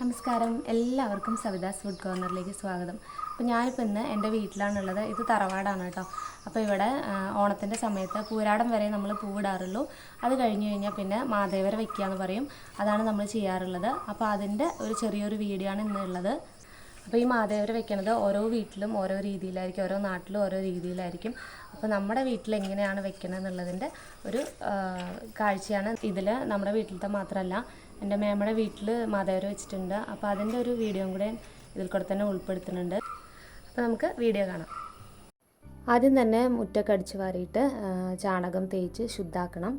നമസ്കാരം. എല്ലാവർക്കും സവിതാസ് ഫുഡ് കോർണറിലേക്ക് സ്വാഗതം. അപ്പോൾ ഞാനിപ്പോൾ ഇന്ന് എന്റെ വീട്ടിലാണുള്ളത്. ഇത് തറവാടാണ് കേട്ടോ. അപ്പോൾ ഇവിടെ ഓണത്തിന്റെ സമയത്ത് പൂരാടം വരെ നമ്മൾ പൂവിടാറുള്ളൂ. അത് കഴിഞ്ഞ് കഴിഞ്ഞാൽ പിന്നെ മാതേവര വയ്ക്കുക എന്ന് പറയും. അതാണ് നമ്മൾ ചെയ്യാറുള്ളത്. അപ്പോൾ അതിന്റെ ഒരു ചെറിയൊരു വീഡിയോ ആണ് ഇന്നുള്ളത് അപ്പോൾ ഈ മാതേവര വെക്കണത് ഓരോ വീട്ടിലും ഓരോ രീതിയിലായിരിക്കും. ഓരോ നാട്ടിലും ഓരോ രീതിയിലായിരിക്കും. അപ്പോൾ നമ്മുടെ വീട്ടിൽ എങ്ങനെയാണ് വെക്കണത് എന്നുള്ളതിന്റെ ഒരു കാഴ്ചയാണ് ഇതിൽ നമ്മുടെ വീട്ടിലത്തെ മാത്രമല്ല എന്റെ മേമ്മയുടെ വീട്ടിൽ മാതേവര വെച്ചിട്ടുണ്ട്. അപ്പോൾ അതിന്റെ ഒരു വീഡിയോയും കൂടെ ഇതിൽ കൂടെ തന്നെ ഉൾപ്പെടുത്തുന്നുണ്ട്. അപ്പോൾ നമുക്ക് വീഡിയോ കാണാം. ആദ്യം തന്നെ മുറ്റൊക്കെ അടിച്ച് വാരിയിട്ട് ചാണകം തേച്ച് ശുദ്ധാക്കണം.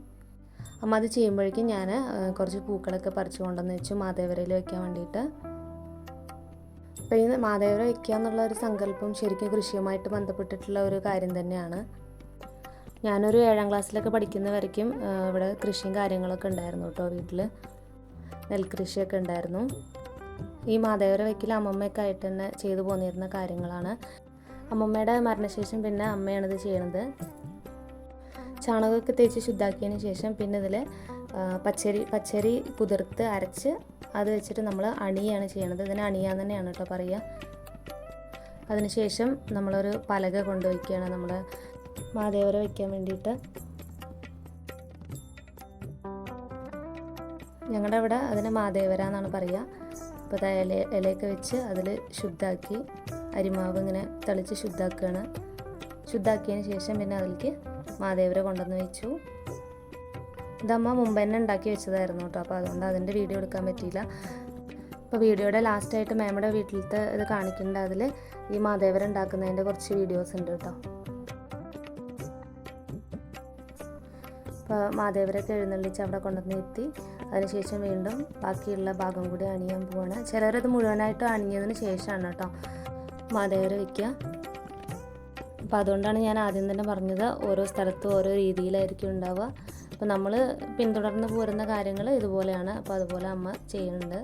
അപ്പം അത് ചെയ്യുമ്പോഴേക്കും ഞാൻ കുറച്ച് പൂക്കളൊക്കെ പറിച്ചു കൊണ്ടുവന്ന് വെച്ചു മാതേവരയിൽ വെക്കാൻ വേണ്ടിയിട്ട്. അപ്പോൾ ഈ മാതേവര വയ്ക്കുക എന്നുള്ള ഒരു സങ്കല്പം ശരിക്കും കൃഷിയുമായിട്ട് ബന്ധപ്പെട്ടിട്ടുള്ള ഒരു കാര്യം തന്നെയാണ്. ഞാനൊരു ഏഴാം ക്ലാസ്സിലൊക്കെ പഠിക്കുന്ന വരയ്ക്കും ഇവിടെ കൃഷിയും കാര്യങ്ങളൊക്കെ ഉണ്ടായിരുന്നു കേട്ടോ വീട്ടിൽ നെൽകൃഷിയൊക്കെ ഉണ്ടായിരുന്നു. ഈ മാതേവര വയ്ക്കൽ അമ്മമ്മയൊക്കെ ആയിട്ട് തന്നെ ചെയ്തു പോന്നിരുന്ന കാര്യങ്ങളാണ്. അമ്മമ്മയുടെ മരണശേഷം പിന്നെ അമ്മയാണിത് ചെയ്യണത്. ചാണകമൊക്കെ തേച്ച് ശുദ്ധാക്കിയതിന് ശേഷം പിന്നെ ഇതിൽ പച്ചരി പച്ചരി കുതിർത്ത് അരച്ച് അത് വെച്ചിട്ട് നമ്മൾ അണിയാണ് ചെയ്യണത്. ഇതിന് അണിയാൻ തന്നെയാണ് കേട്ടോ പറയുക അതിനുശേഷം നമ്മളൊരു പലക കൊണ്ടുവയ്ക്കുകയാണ് നമ്മുടെ മാതേവര വയ്ക്കാൻ വേണ്ടിയിട്ട്. ഞങ്ങളുടെ അവിടെ അതിനെ മാതേവര എന്നാണ് പറയുക. അപ്പോൾ അത് ഇല ഇലയൊക്കെ വെച്ച് അതിൽ ശുദ്ധാക്കി അരിമാവ് ഇങ്ങനെ തളിച്ച് ശുദ്ധാക്കുകയാണ്. ശുദ്ധാക്കിയതിന് ശേഷം പിന്നെ അതിലേക്ക് മാതേവര കൊണ്ടുവന്ന് വെച്ചു. ഇതമ്മ മുമ്പ് തന്നെ ഉണ്ടാക്കി വെച്ചതായിരുന്നു കേട്ടോ. അപ്പോൾ അതുകൊണ്ട് അതിന്റെ വീഡിയോ എടുക്കാൻ പറ്റിയില്ല. അപ്പോൾ വീഡിയോയുടെ ലാസ്റ്റായിട്ട് മാമയുടെ വീട്ടിലത്തെ ഇത് കാണിക്കേണ്ട അതിൽ ഈ മാതേവര ഉണ്ടാക്കുന്നതിന്റെ കുറച്ച് വീഡിയോസ് ഉണ്ട് കേട്ടോ. അപ്പോൾ മാതേവരൊക്കെ എഴുന്നള്ളിച്ച് അവിടെ കൊണ്ടുവന്ന് എത്തി. അതിനുശേഷം വീണ്ടും ബാക്കിയുള്ള ഭാഗം കൂടി അണിയാൻ പോവാണ്. ചിലരത് മുഴുവനായിട്ട് അണിഞ്ഞതിന് ശേഷമാണ് കേട്ടോ മാതേവര വയ്ക്കുക അപ്പോൾ അതുകൊണ്ടാണ് ഞാൻ ആദ്യം തന്നെ പറഞ്ഞത് ഓരോ സ്ഥലത്തും ഓരോ രീതിയിലായിരിക്കും ഉണ്ടാവുക. അപ്പോൾ നമ്മൾ പിന്തുടർന്ന് പോരുന്ന കാര്യങ്ങൾ ഇതുപോലെയാണ്. അപ്പോൾ അതുപോലെ അമ്മ ചെയ്യുന്നുണ്ട്.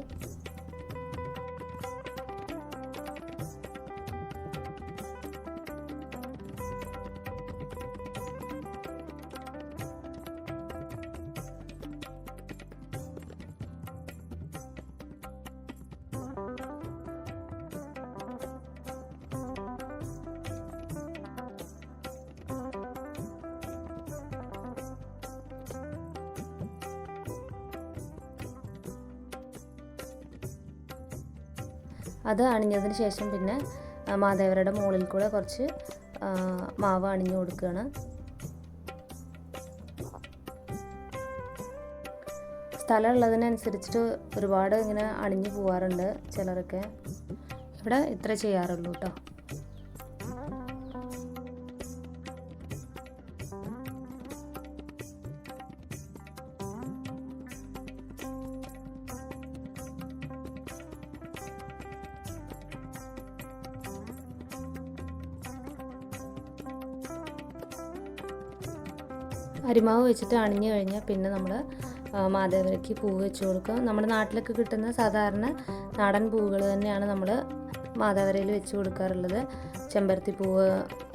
അത് അണിഞ്ഞതിന് ശേഷം പിന്നെ മാതേവരുടെ മുകളിൽ കൂടെ കുറച്ച് മാവ് അണിഞ്ഞു കൊടുക്കുകയാണ്. സ്ഥലം ഉള്ളതിനനുസരിച്ചിട്ട് ഒരുപാട് ഇങ്ങനെ അണിഞ്ഞു പോവാറുണ്ട് ചിലരൊക്കെ. ഇവിടെ ഇത്ര ചെയ്യാറുള്ളൂ കേട്ടോ. അരിമാവ് വെച്ചിട്ട് അണിഞ്ഞു കഴിഞ്ഞാൽ പിന്നെ നമ്മൾ മാതേവരയ്ക്ക് പൂ വെച്ച് കൊടുക്കും നമ്മുടെ നാട്ടിലൊക്കെ കിട്ടുന്ന സാധാരണ നാടൻ പൂവുകൾ തന്നെയാണ് നമ്മൾ മാതാവരയിൽ വെച്ച് കൊടുക്കാറുള്ളത്. ചെമ്പരത്തി പൂവ്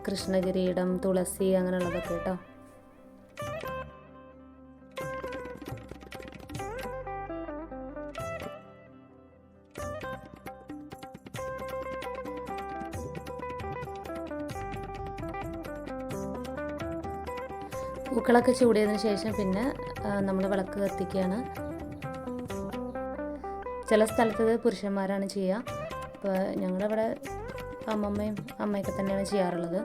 കൃഷ്ണകിരീടം തുളസി അങ്ങനെയുള്ളതൊക്കെ കേട്ടോ. പൂക്കളൊക്കെ ചൂടിയതിന് ശേഷം പിന്നെ നമ്മൾ വിളക്ക് കത്തിക്കുകയാണ്. ചില സ്ഥലത്ത് പുരുഷന്മാരാണ് ചെയ്യുക. അപ്പോൾ ഞങ്ങളുടെ ഇവിടെ അമ്മമ്മയും അമ്മയൊക്കെ തന്നെയാണ് ചെയ്യാറുള്ളത്.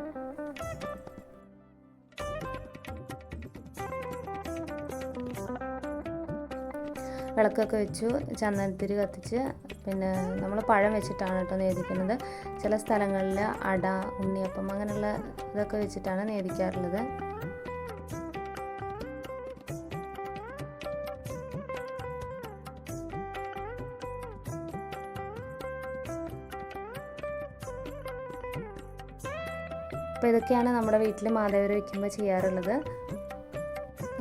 വിളക്കൊക്കെ വെച്ചു ചന്ദനത്തിരി കത്തിച്ച് പിന്നെ നമ്മൾ പഴം വെച്ചിട്ടാണ് കേട്ടോ നേദിക്കുന്നത്. ചില സ്ഥലങ്ങളിൽ അട ഉണ്ണിയപ്പം അങ്ങനെയുള്ള ഇതൊക്കെ വെച്ചിട്ടാണ് നേദിക്കാറുള്ളത്. അപ്പോൾ ഇതൊക്കെയാണ് നമ്മുടെ വീട്ടിൽ മാതേവര വയ്ക്കുമ്പോൾ ചെയ്യാറുള്ളത്.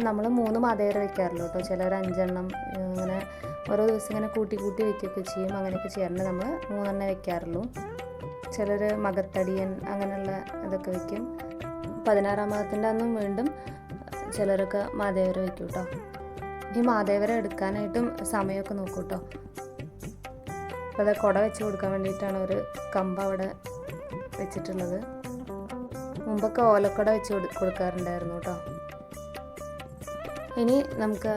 നമ്മൾ മൂന്ന് മാതേവര വയ്ക്കാറുള്ളൂ കേട്ടോ. ചിലർ അഞ്ചെണ്ണം ഇങ്ങനെ ഓരോ ദിവസം ഇങ്ങനെ കൂട്ടി കൂട്ടി വയ്ക്കുകയൊക്കെ ചെയ്യും. അങ്ങനെയൊക്കെ ചെയ്യാറുണ്ട്. നമ്മൾ മൂന്നെണ്ണേ വയ്ക്കാറുള്ളൂ ചിലർ മകത്തടിയൻ അങ്ങനെയുള്ള ഇതൊക്കെ വയ്ക്കും പതിനാറാം മതത്തിന്റെ അന്നും വീണ്ടും ചിലരൊക്കെ മാതേവര വയ്ക്കും കേട്ടോ. ഈ മാതേവര എടുക്കാനായിട്ടും സമയമൊക്കെ നോക്കും കേട്ടോ. അപ്പോൾ അത് കുട വെച്ച് കൊടുക്കാൻ വേണ്ടിയിട്ടാണ് ഒരു കമ്പ് അവിടെ വെച്ചിട്ടുള്ളത്. മുമ്പൊക്കെ ഓലക്കട വെച്ച് കൊടു- കൊടുക്കാറുണ്ടായിരുന്നു കേട്ടോ ഇനി നമുക്ക്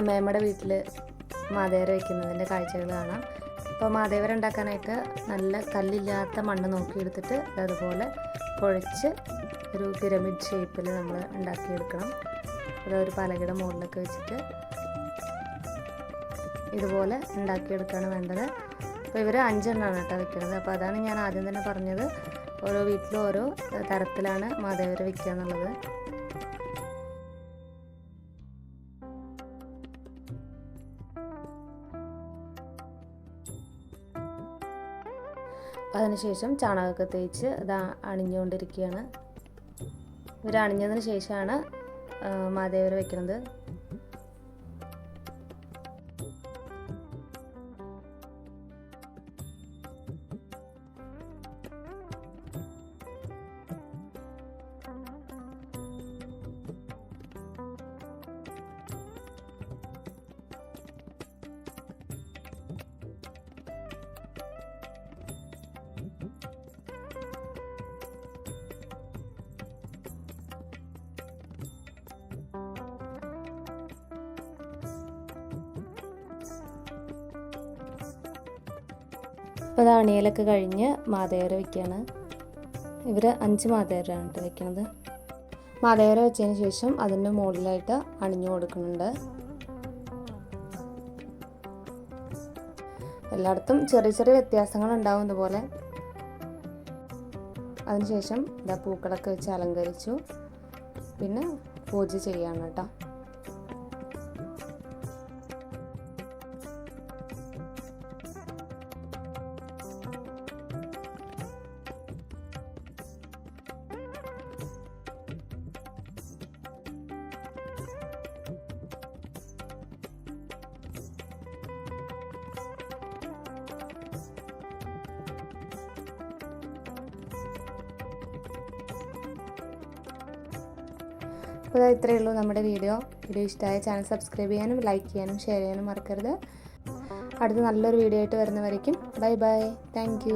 മേമ്മയുടെ വീട്ടിൽ മാതേവരെ വയ്ക്കുന്നതിന്റെ കാഴ്ചകൾ കാണാം. അപ്പോൾ മാതേവര ഉണ്ടാക്കാനായിട്ട് നല്ല കല്ലില്ലാത്ത മണ്ണ് നോക്കിയെടുത്തിട്ട് അതുപോലെ കുഴച്ച് ഒരു പിരമിഡ് ഷേപ്പിൽ നമ്മൾ ഉണ്ടാക്കിയെടുക്കണം. അത് ഒരു പലകയുടെ മുകളിലൊക്കെ വെച്ചിട്ട് ഇതുപോലെ ഉണ്ടാക്കിയെടുക്കുകയാണ് വേണ്ടത്. അപ്പോൾ ഇവർ അഞ്ചെണ്ണമാണ് കേട്ടോ വെക്കുന്നത് അപ്പോൾ അതാണ് ഞാൻ ആദ്യം തന്നെ പറഞ്ഞത്. ഓരോ വീട്ടിലും ഓരോ തരത്തിലാണ് മാതേവര വിൽക്കുക എന്നുള്ളത്. അതിനുശേഷം ചാണകമൊക്കെ തേച്ച് ഇത് അണിഞ്ഞുകൊണ്ടിരിക്കുകയാണ്. ഇവർ അണിഞ്ഞതിന് ശേഷമാണ് മാതേവര വെക്കുന്നത്. ഇപ്പോൾ ഇത് അണിയലൊക്കെ കഴിഞ്ഞ് മാതേര വയ്ക്കുകയാണ് ഇവർ അഞ്ച് മാതേരാണ് കേട്ടോ വയ്ക്കുന്നത് മാതേവര വെച്ചതിന് ശേഷം അതിന്റെ മുകളിലായിട്ട് അണിഞ്ഞു കൊടുക്കുന്നുണ്ട്. എല്ലായിടത്തും ചെറിയ ചെറിയ വ്യത്യാസങ്ങൾ ഉണ്ടാവും ഇതുപോലെ. അതിനുശേഷം ഇതാ പൂക്കളൊക്കെ വെച്ച് അലങ്കരിച്ചു. പിന്നെ പൂജ ചെയ്യാണ് കേട്ടോ അപ്പോൾ ഇതാ ഇത്രയേ ഉള്ളൂ നമ്മുടെ വീഡിയോ. വീഡിയോ ഇഷ്ടമായ ചാനൽ സബ്സ്ക്രൈബ് ചെയ്യാനും ലൈക്ക് ചെയ്യാനും ഷെയർ ചെയ്യാനും മറക്കരുത്. അടുത്ത നല്ലൊരു വീഡിയോ ആയിട്ട് വരുന്നവരേക്കും. Bye bye thank